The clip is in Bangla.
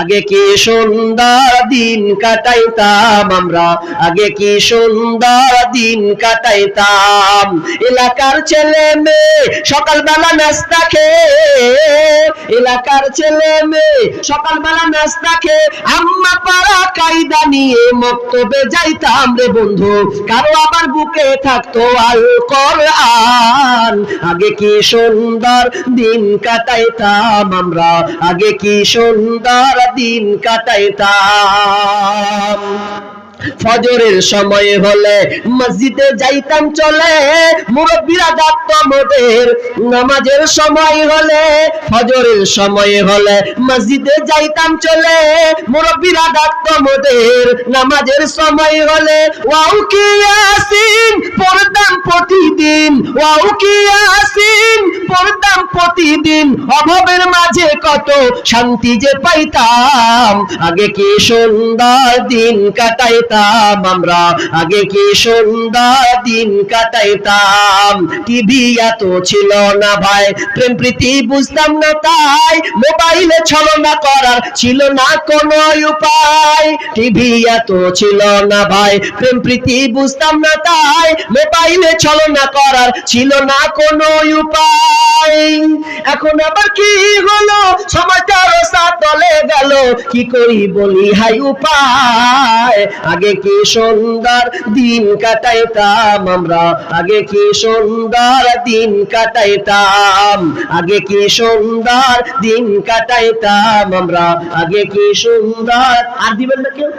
আগে কি সুন্দর দিন কাটাইতাম আমরা? আগে কি সুন্দর দিন কাটাইতাম? এলাকার ছেলে মেয়ে সকালবেলা নাস্তা খেয়ে, এলাকার ছেলে মেয়ে সকালবেলা নাস্তা খেয়ে, আম্মা পাড়া কায়দা নিয়ে মক্তবে যাইতাম রে বন্ধু। কারও আবার বুকে থাকতো আল কোরআন আগে কি সুন্দর দিন কাটাইতাম আমরা। আগে কি সুন্দর দিন কাটাইতাম। ফজরের সময় হলে মসজিদে যাইতাম চলে। মুরব্বীরা ডাকতো মোদের নামাজের সময় হলে, ফজরের সময় হলে মসজিদে যাইতাম চলে। মুরব্বীরা ডাকতো মোদের নামাজের সময় হলে, ওয়াও কি আসিন পড়তাম প্রতিদিন। পড়তাম প্রতিদিন। অভাবের মাঝে কত শান্তি যে পাইতাম। আগে কি সুন্দর দিন কাটাইতাম আমরা? আগে কি সুন্দর দিন কাটাইতাম? টিভি এত ছিল না ভাই। প্রেম প্রীতি বুঝতাম না তাই। মোবাইলে ছলনা করার ছিল না কোনো উপায়। টিভি এত ছিল না ভাই। প্রেম প্রীতি বুঝতাম না তাই। মোবাইলে ছলনা করার ছিল না কোনো উপায়। এখন আবার কি হলো? সময়টা রসা তলে গেল, কি করি বলি? হাই, উপায়। আগে কি সুন্দর দিন কাটাইতাম আমরা? আগে কি সুন্দর দিন কাটাইতাম? আগে কি সুন্দর দিন কাটাইতাম আমরা? আগে কি সুন্দর আর দিবেন না কেউ?